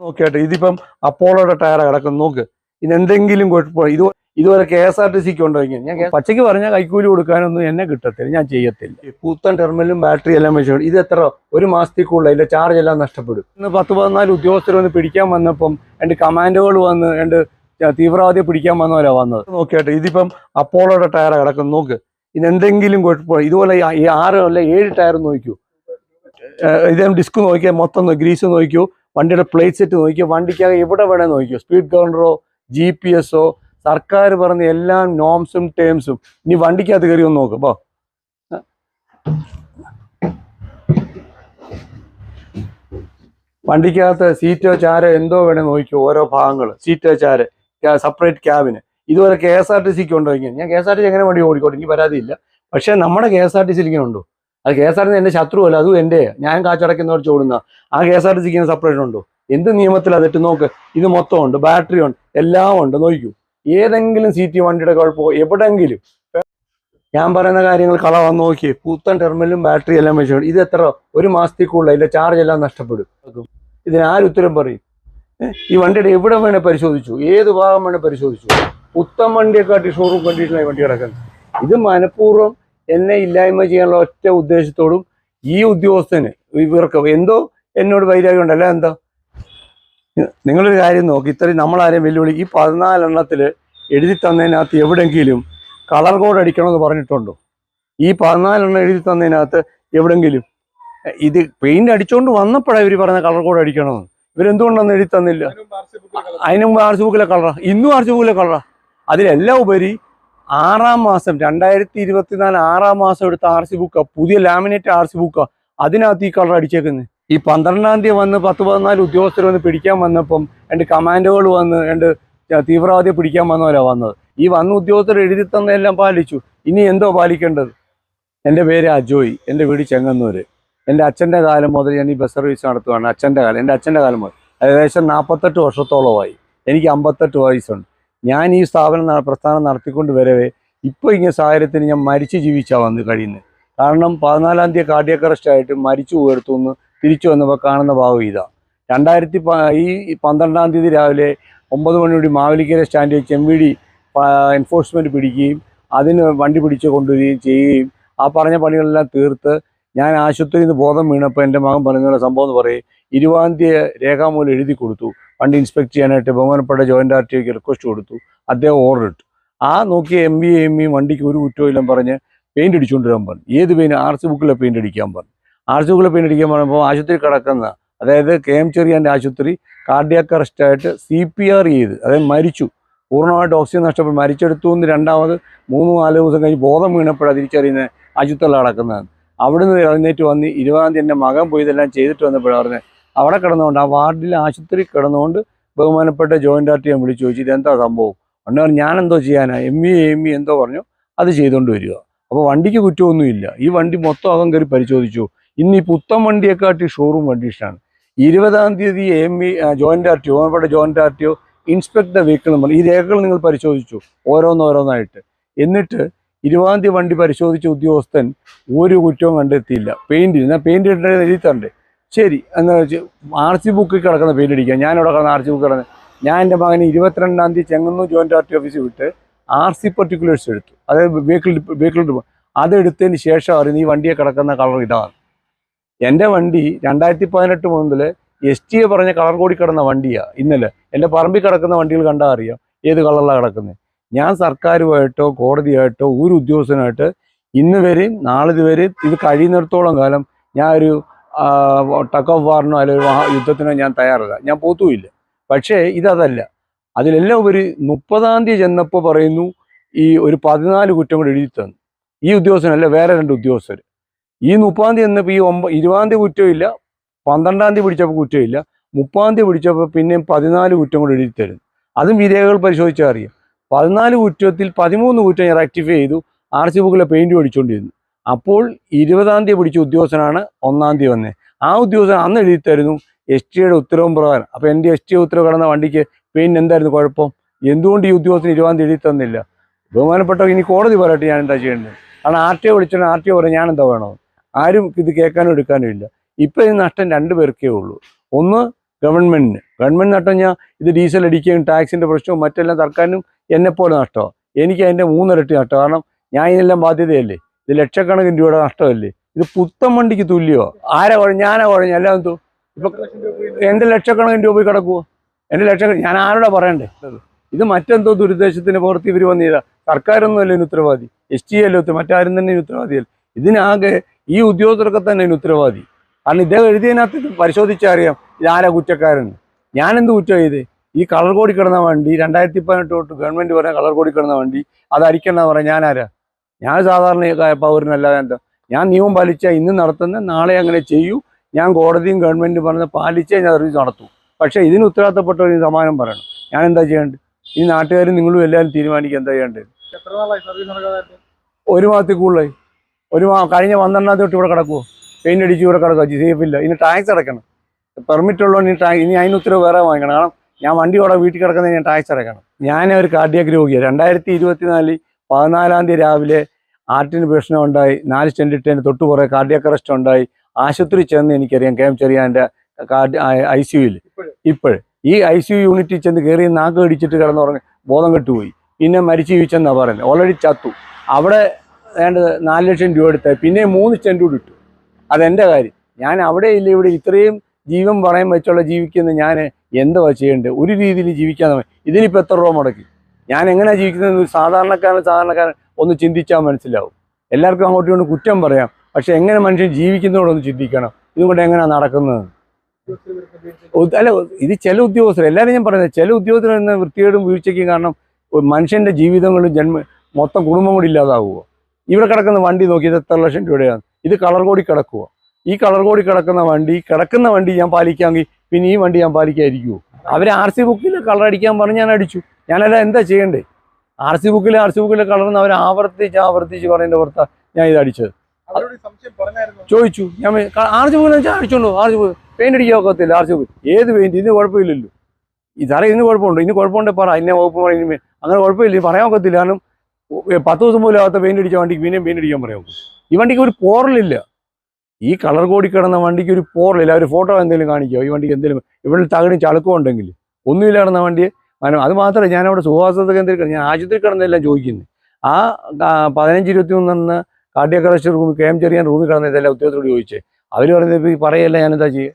നോക്കിയാട്ടെ ഇതിപ്പം അപ്പോളോടെ ടയർ കിടക്കുന്നു. നോക്ക്. ഇനി എന്തെങ്കിലും കുഴപ്പം ഇത് ഇതുവരെ കെ എസ് ആർ ടി സിക്ക് ഉണ്ടോ ഞാൻ പച്ചയ്ക്ക് പറഞ്ഞാൽ കൈക്കൂലി കൊടുക്കാനൊന്നും എന്നെ കിട്ടത്തില്ല. ഞാൻ ചെയ്യത്തില്ല. പൂത്തൻ ടെർമിനലും ബാറ്ററി എല്ലാം വെച്ചു ഇത് എത്ര ഒരു മാസത്തേക്കുള്ള ഇതിന്റെ ചാർജ് എല്ലാം നഷ്ടപ്പെടും. ഇന്ന് പത്ത് പതിനാല് ഉദ്യോഗസ്ഥർ വന്ന് പിടിക്കാൻ വന്നപ്പം രണ്ട് കമാൻഡോകൾ വന്ന് രണ്ട് തീവ്രവാദിയെ പിടിക്കാൻ വന്നവരാ വന്നത്. നോക്കിയാട്ടെ ഇതിപ്പം അപ്പോളോടെ ടയർ കിടക്കുന്നു. നോക്ക്. ഇനി എന്തെങ്കിലും കുഴപ്പം ഇതുപോലെ ഈ- ആറ് അല്ല ഏഴ് ടയർ നോക്കൂ. ഇതേ ഡിസ്ക് നോക്കിയാൽ മൊത്തം ഗ്രീസ് നോക്കിയോ വണ്ടിയുടെ പ്ലേറ്റ് സെറ്റ് നോക്കിയോ വണ്ടിക്കകത്ത് എവിടെ വേണേ നോക്കിയോ സ്പീഡ് ഗവർണറോ ജി പി എസോ സർക്കാർ പറഞ്ഞ എല്ലാ നോംസും ടേംസും ഇനി വണ്ടിക്കകത്ത് കയറി ഒന്ന് നോക്ക് പോ. വണ്ടിക്കകത്ത് സീറ്റോ ചാരോ എന്തോ വേണേ നോക്കിയോ ഓരോ ഭാഗങ്ങൾ സീറ്റോ ചാര് സെപ്പറേറ്റ് ക്യാബിന് ഇതുവരെ കെ എസ് ആർ ടി സിക്ക് ഉണ്ടോ ഇങ്ങനെ? ഞാൻ K S R T C എങ്ങനെ വണ്ടി ഓടിക്കോട്ടെ എനിക്ക് പരാതിയില്ല. പക്ഷേ നമ്മുടെ കെ എസ് ആർ ടി സിയിൽ ഇങ്ങനെ ഉണ്ടോ? അത് കെ എസ് ആർ ടി ശത്രു ശത്രുവല്ല അതും എന്റെ ഞാൻ കാച്ചടക്കുന്നവർ ചോടുന്ന. ആ കെ എസ് ആർ ടി സിക്ക് സെപ്പറേറ്റ് ഉണ്ടോ? എന്ത് നിയമത്തിൽ അതിട്ട് നോക്ക്? ഇത് മൊത്തം ഉണ്ട് ബാറ്ററി ഉണ്ട് എല്ലാം ഉണ്ട് നോക്കൂ ഏതെങ്കിലും സീറ്റ് വണ്ടിയുടെ കുഴപ്പമോ എവിടെങ്കിലും. ഞാൻ പറയുന്ന കാര്യങ്ങൾ കള വന്ന് നോക്കി. പൂത്തൻ ടെർമിനലും ബാറ്ററി എല്ലാം വെച്ചു ഇത് എത്ര ഒരു മാസത്തേക്കുള്ള ഇതിന്റെ ചാർജ് എല്ലാം നഷ്ടപ്പെടും. ഇതിന് ആര് ഉത്തരം പറയും? ഈ വണ്ടിയുടെ എവിടെ വേണേ പരിശോധിച്ചു. ഏത് ഭാഗം വേണേ പരിശോധിച്ചു. പുത്തൻ വണ്ടിയെക്കാട്ടി ഷോറൂം കണ്ടീഷനായി വണ്ടി കിടക്കുന്നത്. ഇത് മനഃപൂർവം എന്നെ ഇല്ലായ്മ ചെയ്യാനുള്ള ഒറ്റ ഉദ്ദേശത്തോടും ഈ ഉദ്യോഗസ്ഥന് ഇവർക്ക് എന്തോ എന്നോട് വൈരാഗ്യം ഉണ്ടല്ല എന്താ? നിങ്ങളൊരു കാര്യം നോക്കി. ഇത്രയും നമ്മളാരെയും വെല്ലുവിളി ഈ പതിനാലെണ്ണത്തിൽ എഴുതി തന്നതിനകത്ത് എവിടെങ്കിലും കളർ കോഡ് അടിക്കണമെന്ന് പറഞ്ഞിട്ടുണ്ടോ? ഈ പതിനാലെണ്ണം എഴുതി തന്നതിനകത്ത് എവിടെങ്കിലും ഇത് പെയിന്റ് അടിച്ചുകൊണ്ട് വന്നപ്പോഴാണ് ഇവർ പറഞ്ഞ കളർ കോഡ് അടിക്കണമെന്ന്. ഇവരെന്തുകൊണ്ടൊന്നും എഴുതി തന്നില്ല? അതിനും മുമ്പ് ആർ ബുക്കിലെ കളറാ. ഇന്നും ആർച്ച് ബുക്കിലെ കളറാ. അതിലെല്ലാം ഉപരി ആറാം മാസം രണ്ടായിരത്തി ഇരുപത്തിനാല് ആറാം മാസം എടുത്ത ആർ സി ബുക്കാ പുതിയ ലാമിനേറ്റ് ആർ സി ബുക്കാ അതിനകത്ത് ഈ കളർ അടിച്ചേക്കുന്നത് ഈ പന്ത്രണ്ടാം തീയതി വന്ന് പത്ത് പതിനാല് ഉദ്യോഗസ്ഥർ വന്ന് പിടിക്കാൻ വന്നപ്പം രണ്ട് കമാൻഡോകൾ വന്ന് രണ്ട് തീവ്രവാദിയെ പിടിക്കാൻ വന്നവരാ വന്നത്. ഈ വന്ന ഉദ്യോഗസ്ഥർ എഴുതി തന്നെല്ലാം പാലിച്ചു. ഇനി എന്തോ പാലിക്കേണ്ടത്? എന്റെ പേര് അജോയ്. എന്റെ വീട് ചെങ്ങന്നൂര്. എന്റെ അച്ഛന്റെ കാലം മുതൽ ഞാൻ ഈ ബസ് സർവീസ് നടത്തുകയാണ് അച്ഛന്റെ കാലം എന്റെ അച്ഛന്റെ കാലം മുതൽ. ഏകദേശം നാൽപ്പത്തെട്ട് വർഷത്തോളമായി. എനിക്ക് അമ്പത്തെട്ട് വയസ്സുണ്ട്. ഞാൻ ഈ സ്ഥാപനം പ്രസ്ഥാനം നടത്തിക്കൊണ്ട് വരവേ ഇപ്പോൾ ഇങ്ങനെ സാഹചര്യത്തിന് ഞാൻ മരിച്ച് ജീവിച്ചാണ് വന്ന് കഴിയുന്നത് കാരണം പതിനാലാം തീയതി കാർഡിയക് അറസ്റ്റ് ആയിട്ട് മരിച്ചു നിന്ന് തിരിച്ചു വന്നപ്പോൾ കാണുന്ന ഭാവം ഇതാ. രണ്ടായിരത്തി ഈ പന്ത്രണ്ടാം തീയതി രാവിലെ ഒമ്പത് മണിയോടെ മാവലിക്കര സ്റ്റാൻഡിൽ ചെമ്പിടി എൻഫോഴ്സ്മെന്റ് പിടിക്കുകയും അതിന് വണ്ടി പിടിച്ച് കൊണ്ടുവരികയും ചെയ്യുകയും ആ പറഞ്ഞ പണികളെല്ലാം തീർത്ത് ഞാൻ ആശുപത്രിയിൽ നിന്ന് ബോധം വീണപ്പോൾ എന്റെ മകൻ പറഞ്ഞ സംഭവം എന്ന് പറയും ഇരുപതാം തീയതി രേഖാമൂലം എഴുതി കൊടുത്തു. വണ്ടി ഇൻസ്പെക്ട് ചെയ്യാനായിട്ട് ബഹുമാനപ്പെട്ട ജോയിന്റ് ആർ ടി ഒക്ക് റിക്വസ്റ്റ് കൊടുത്തു. അദ്ദേഹം ഓർഡർ ഇട്ടു. ആ നോക്കിയ എം ബി എം ഇ വണ്ടിക്ക് ഒരു കുറ്റവും പറഞ്ഞ് പെയിന്റ് അടിച്ചുകൊണ്ട് വരാൻ പറഞ്ഞു. ഏത് പെയിൻ ആർ സി ബുക്കിലെ പെയിന്റ് അടിക്കാൻ പറഞ്ഞു. ആർ സി ബുക്കിലെ പെയിന്റ് അടിക്കാൻ പറഞ്ഞപ്പോൾ ആശുപത്രി കിടക്കുന്ന അതായത് കെ എം ചെറിയാന്റെ ആശുപത്രി കാർഡിയാക്ക് അറസ്റ്റായിട്ട് സി പി ആർ ചെയ്ത് അതായത് മരിച്ചു. പൂർണമായിട്ട് ഓക്സിജൻ നഷ്ടപ്പെട്ട് മരിച്ചെടുത്തു എന്ന് രണ്ടാമത് മൂന്ന് നാല് ദിവസം കഴിഞ്ഞ് ബോധം വീണപ്പോഴാണ് തിരിച്ചറിയുന്ന ആശുപത്രിയിൽ കിടക്കുന്നതെന്ന് അവിടുന്ന് എഴുന്നേറ്റ് വന്ന് ഇരുപതാം തീയതി എന്റെ മകൻ പോയി ഇതെല്ലാം ചെയ്തിട്ട് വന്നപ്പോഴാണ് പറഞ്ഞത് അവിടെ കിടന്നുകൊണ്ട് ആ വാർഡിൽ ആശുപത്രി കിടന്നുകൊണ്ട് ബഹുമാനപ്പെട്ട ജോയിന്റ് ആർട്ടി ഞാൻ വിളിച്ചു ചോദിച്ചു എന്താ സംഭവം? ഉണ്ടെ പറഞ്ഞു ഞാൻ എന്തോ ചെയ്യാനാ? എം ഇ എം ഇ എന്തോ പറഞ്ഞു. അത് ചെയ്തുകൊണ്ട് വരിക. അപ്പോൾ വണ്ടിക്ക് കുറ്റമൊന്നുമില്ല. ഈ വണ്ടി മൊത്തം അകം കയറി പരിശോധിച്ചു. ഇന്ന് ഈ വണ്ടിയെക്കാട്ടി ഷോറൂം കണ്ടീഷനാണ് ഇരുപതാം തീയതി M E joint R T O ബഹുമാനപ്പെട്ട joint R T O the vehicle എന്ന് ഈ രേഖകൾ നിങ്ങൾ പരിശോധിച്ചു ഓരോന്നോരോന്നായിട്ട്. എന്നിട്ട് ഇരുപതാം തീയതി വണ്ടി പരിശോധിച്ച ഉദ്യോഗസ്ഥൻ ഒരു കുറ്റവും കണ്ടെത്തിയില്ല. പെയിന്റ് എന്നാൽ പെയിന്റ് ഇട്ടത് എഴുതി തരണ്ടേ? ശരി എന്ന് വെച്ച് ആർ സി ബുക്കിൽ കിടക്കുന്ന അടിക്കാം ഞാനിവിടെ കിടന്ന ആർ സി ബുക്ക് കിടന്ന്. ഞാൻ എന്റെ മകന് ഇരുപത്തിരണ്ടാം തീയതി ചെങ്ങന്നൂർ ജോയിന്റ് ആർ ടി ഓഫീസിൽ വിട്ട് ആർ സി പെർട്ടിക്കുലേഴ്സ് എടുത്തു. അതായത് വെഹിക്കിൾ വെഹിക്കിൾ അതെടുത്തതിന് ശേഷം അറിയുന്ന ഈ വണ്ടിയെ കിടക്കുന്ന കളർ ഇതാണ്. എന്റെ വണ്ടി രണ്ടായിരത്തി പതിനെട്ട് മുതൽ എസ് ടി എ പറഞ്ഞ കളർ കൂടി കിടന്ന വണ്ടിയാണ് ഇന്നലെ എന്റെ പറമ്പിൽ കിടക്കുന്ന വണ്ടികൾ കണ്ടാൽ അറിയാം ഏത് കളറിലാണ് കിടക്കുന്നത് ഞാൻ സർക്കാരുമായിട്ടോ കോടതിയായിട്ടോ ഒരു ഉദ്യോഗസ്ഥനായിട്ട് ഇന്ന് വരെയും നാളെ വരെയും ഇത് കഴിയുന്നിടത്തോളം കാലം ഞാൻ ഒരു ടക്ക് ഓഫ് വാറിനോ അല്ലെങ്കിൽ ഒരു യുദ്ധത്തിനോ ഞാൻ തയ്യാറല്ല. ഞാൻ പോത്തുമില്ല പക്ഷേ ഇതല്ല അതിലെല്ലാം ഉപരി മുപ്പതാം തീയതി ചെന്നപ്പോൾ പറയുന്നു ഈ ഒരു പതിനാല് കുറ്റം കൂടി എഴുതി തന്നു. ഈ ഉദ്യോഗസ്ഥനല്ല വേറെ രണ്ട് ഉദ്യോഗസ്ഥർ ഈ മുപ്പതാം തീയതി ചെന്നപ്പോൾ ഈ ഒമ്പ ഇരുപതാം തീയതി കുറ്റമില്ല പന്ത്രണ്ടാം തീയതി പിടിച്ചപ്പോൾ കുറ്റമില്ല മുപ്പതാം തീയതി പിടിച്ചപ്പോൾ പിന്നെയും പതിനാല് കുറ്റം കൂടി എഴുതി തരുന്നു. അതും വിരേഖകൾ രേഖകൾ പരിശോധിച്ചാൽ അറിയാം. പതിനാല് കുറ്റത്തിൽ പതിമൂന്ന് കുറ്റം ഞാൻ റെക്ടിഫൈ ചെയ്തു ആർ സി ബുക്കിലെ പെയിന്റ് പഠിച്ചുകൊണ്ടിരുന്നു അപ്പോൾ ഇരുപതാം തീയതി പിടിച്ച ഉദ്യോഗസ്ഥനാണ് ഒന്നാം തീയതി വന്നത് ആ ഉദ്യോഗസ്ഥൻ അന്ന് എഴുതി എസ് ടിയുടെ ഉത്തരവും പ്രകാരം. അപ്പോൾ എന്റെ എസ് ടി ഉത്തരവ് കടന്ന വണ്ടിക്ക് പിന്നെ എന്തായിരുന്നു കുഴപ്പം? എന്തുകൊണ്ട് ഈ ഉദ്യോഗസ്ഥന് ഇരുപതാം തീയതി എഴുതി തന്നില്ല? ബഹുമാനപ്പെട്ട ഇനി കോടതി പറയട്ടെ ഞാൻ എന്താ ചെയ്യേണ്ടത്? കാരണം ആർ ടി ഒ വിളിച്ചാൽ ആർ ടി ഒ പറയാം ഞാൻ എന്താ വേണോ ആരും ഇത് കേൾക്കാനും എടുക്കാനും ഇല്ല. ഇപ്പം ഈ നഷ്ടം രണ്ട് പേർക്കേ ഉള്ളൂ. ഒന്ന് ഗവൺമെന്റിന് ഗവൺമെന്റ് നഷ്ടം ഞാൻ ഇത് ഡീസൽ അടിക്കുകയും ടാക്സിന്റെ പ്രശ്നവും മറ്റെല്ലാം സർക്കാരിനും എന്നെപ്പോലെ നഷ്ടമാണ് എനിക്ക് അതിന്റെ മൂന്നിരട്ടി നഷ്ടം. കാരണം ഞാൻ ഇതിനെല്ലാം ബാധ്യതയല്ലേ? ഇത് ലക്ഷക്കണക്കിന് രൂപയുടെ നഷ്ടമല്ലേ? ഇത് പുത്തൻ വണ്ടിക്ക് തുല്യോ? ആരാ കുഴഞ്ഞ ഞാനാ കുഴഞ്ഞ എല്ലാം എന്തോ? ഇപ്പൊ എന്റെ ലക്ഷക്കണക്കിന് രൂപ കിടക്കുവോ? എന്റെ ലക്ഷക്കണക്കിന് ഞാൻ ആരോടാ പറയണ്ടേ? ഇത് മറ്റെന്തോ ദുരുദ്ദേശത്തിന് പുറത്ത് ഇവർ വന്നില്ല സർക്കാരൊന്നും അല്ല ഇതിന് ഉത്തരവാദി? എസ് ടി അല്ലോ മറ്റാരും തന്നെ ഉത്തരവാദിയല്ല. ഇതിനാകെ ഈ ഉദ്യോഗസ്ഥർക്ക് തന്നെ ഇതിന് ഉത്തരവാദി. കാരണം ഇദ്ദേഹം എഴുതിയതിനകത്ത് ഇത് പരിശോധിച്ചറിയാം. ഇതാരാ കുറ്റക്കാരൻ? ഞാൻ എന്ത് കുറ്റം ചെയ്ത്? ഈ കളർ കോടി കിടന്ന വണ്ടി രണ്ടായിരത്തി പതിനെട്ട് തൊട്ട് ഗവൺമെന്റ് പറഞ്ഞ കളർ കോടി കിടന്ന വണ്ടി അത് അരിക്കണമെന്ന് പറയാം ഞാനാരാ? ഞാൻ സാധാരണ പൗരനല്ലാതെ എന്താ ഞാൻ നിയമം പാലിച്ചാൽ ഇന്ന് നടത്തുന്ന നാളെ അങ്ങനെ ചെയ്യൂ. ഞാൻ കോടതിയും ഗവൺമെന്റും പറഞ്ഞ പാലിച്ചേ ഞാൻ സർവീസ് നടത്തൂ. പക്ഷേ ഇതിന് ഉത്തരവാദിത്തപ്പെട്ടവർ സമാനം പറയണം. ഞാൻ എന്താ ചെയ്യേണ്ടത്? ഈ നാട്ടുകാരും നിങ്ങളും എല്ലാവരും തീരുമാനിക്കുക എന്താ ചെയ്യേണ്ടത്? ഒരു മാസത്തിൽ കൂടുതലായി. ഒരു മാ കഴിഞ്ഞ പന്ത്രണ്ടാം തൊട്ട് ഇവിടെ കിടക്കുമോ പെയിന്റ് അടിച്ച് ഇവിടെ കിടക്കുക ജി സി ഇല്ല. ഇനി ടാക്സ് അടക്കണം പെർമിറ്റ് ഉള്ളതുകൊണ്ട് ഇനി ടാക്സ് ഇനി അതിന് ഉത്തരവ് വേറെ വാങ്ങിക്കണം. കാരണം ഞാൻ വണ്ടി ഇവിടെ വീട്ടിൽ കിടക്കുന്നതിന് ഞാൻ ടാക്സ് അടക്കണം ഞാൻ ഒരു കാർഡിയാക് രോഗിയാണ് രണ്ടായിരത്തി ഇരുപത്തിനാലിൽ പതിനാലാം തീയതി രാവിലെ ആർട്ടിന് പ്രശ്നം ഉണ്ടായി. നാല് സ്റ്റെൻഡ് ഇട്ടതിന് തൊട്ട് പുറകെ കാർഡിയക് അറസ്റ്റ് ഉണ്ടായി. ആശുപത്രി ചെന്ന് എനിക്കറിയാം കെ എം ചെറിയാന്റെ കാർഡ് ഐ സിയുയിൽ യുയിൽ ഇപ്പോഴും? ഈ ഐ സി യു യൂണിറ്റിൽ ചെന്ന് കയറി നാക്ക് കടിച്ചിട്ട് കിടന്നുറങ്ങി ബോധം കെട്ടുപോയി. പിന്നെ മരിച്ചു ജീവിച്ചെന്നാണ് പറയുന്നത് ഓൾറെഡി ചത്തു. അവിടെ വേണ്ടത് നാല് ലക്ഷം രൂപ എടുത്ത പിന്നെ മൂന്ന് സ്റ്റെൻഡ് കൂടി ഇട്ടു. അതെന്റെ കാര്യം. ഞാൻ അവിടെ ഇല്ല. ഇവിടെ ഇത്രയും ജീവൻ പറയാൻ വെച്ചുള്ള ജീവിക്കുന്ന ഞാൻ എന്തുവാ ചെയ്യേണ്ടത്? ഒരു രീതിയിൽ ജീവിക്കാൻ. ഇതിനിപ്പോൾ എത്ര രൂപ മുടക്കി? ഞാൻ എങ്ങനെ ജീവിക്കുന്നത് ഒരു സാധാരണക്കാരൻ സാധാരണക്കാരൻ ഒന്ന് ചിന്തിച്ചാൽ മനസ്സിലാവും. എല്ലാവർക്കും അങ്ങോട്ട് കൊണ്ട് കുറ്റം പറയാം. പക്ഷെ എങ്ങനെ മനുഷ്യൻ ജീവിക്കുന്നതോടൊന്ന് ചിന്തിക്കണം. ഇതുകൊണ്ട് എങ്ങനെയാണ് നടക്കുന്നത്? അല്ല ഇത് ചില ഉദ്യോഗസ്ഥർ എല്ലാവരും ഞാൻ പറയുന്നത് ചില ഉദ്യോഗസ്ഥർ എന്ന വൃത്തികേടും വീഴ്ചയ്ക്കും കാരണം മനുഷ്യന്റെ ജീവിതങ്ങളും ജന്മ മൊത്തം കുടുംബം കൂടി ഇല്ലാതാവുക. ഇവിടെ കിടക്കുന്ന വണ്ടി നോക്കി ഇത് എത്ര ലക്ഷം രൂപയാണ് ഇത് കളർ കോടി കിടക്കുക. ഈ കളർ കോടി കിടക്കുന്ന വണ്ടി കിടക്കുന്ന വണ്ടി ഞാൻ പാലിക്കാമെങ്കിൽ പിന്നെ ഈ വണ്ടി ഞാൻ പാലിക്കാതിരിക്കുമോ അവർ ആർ സി ബുക്കിൽ കളർ അടിക്കാൻ പറഞ്ഞ് ഞാൻ അടിച്ചു. ഞാനല്ല എന്താ ചെയ്യണ്ടേ? ആർ സി ബുക്കിൽ ആർ സി ബുക്കിൽ കളർന്ന് അവർ ആവർത്തിച്ച് ആവർത്തിച്ച് പറയുന്ന പുറത്ത ഞാൻ ഇത് അടിച്ചത്. ചോദിച്ചു. ഞാൻ ആർ സി ബുക്കിൽ വെച്ചാൽ അടിച്ചോണ്ടോ? ആർ സി ബുക്ക് പെയിന്റ് അടിക്കാൻ ഒക്കത്തില്ല ആർ സി ബുക്ക് ഏത് പെയിന്റ് ഇതിന് കുഴപ്പമില്ലല്ലോ. ഈ ഇന്ന് ഇതിന് കുഴപ്പമുണ്ടോ? ഇനി കുഴപ്പമുണ്ടേ പറ. ഇന്ന വകുപ്പ് പറയും അങ്ങനെ കുഴപ്പമില്ല. പറയാൻ ഒക്കത്തില്ല. കാരണം പത്ത് ദിവസം പോലും ആകാത്ത പെയിന്റ് അടിച്ച വണ്ടിക്ക് പിന്നെയും പെയിന്റ് അടിക്കാൻ പറയാം ഈ വണ്ടിക്ക് ഒരു പോറലില്ല ഈ കളർ കോടി കിടന്ന വണ്ടിക്ക് ഒരു പോറലില്ല ഒരു ഫോട്ടോ എന്തെങ്കിലും കാണിക്കുക ഈ വണ്ടിക്ക് എന്തെങ്കിലും ഇവിടെ തകടും ചളുക്കം ഉണ്ടെങ്കിൽ. ഒന്നുമില്ല കിടന്ന വണ്ടിയെ കാരണം അത് മാത്രമേ ഞാൻ അവിടെ സുഖവാസ കേന്ദ്രത്തിൽ ഞാൻ ആശുപത്രി കിടന്നെല്ലാം ചോദിക്കുന്നത് ആ പതിനഞ്ച് ഇരുപത്തി മൂന്നെന്ന് കാർഡിയോ അറസ്റ്റ് റൂമിൽ കെ എം ചെറിയാൻ റൂമിൽ കിടന്ന ഇതെല്ലാം ഉദ്യോഗത്തോട് ചോദിച്ചേ അവർ പറയുന്നത് പറയല്ല ഞാനെന്താ ചെയ്യുക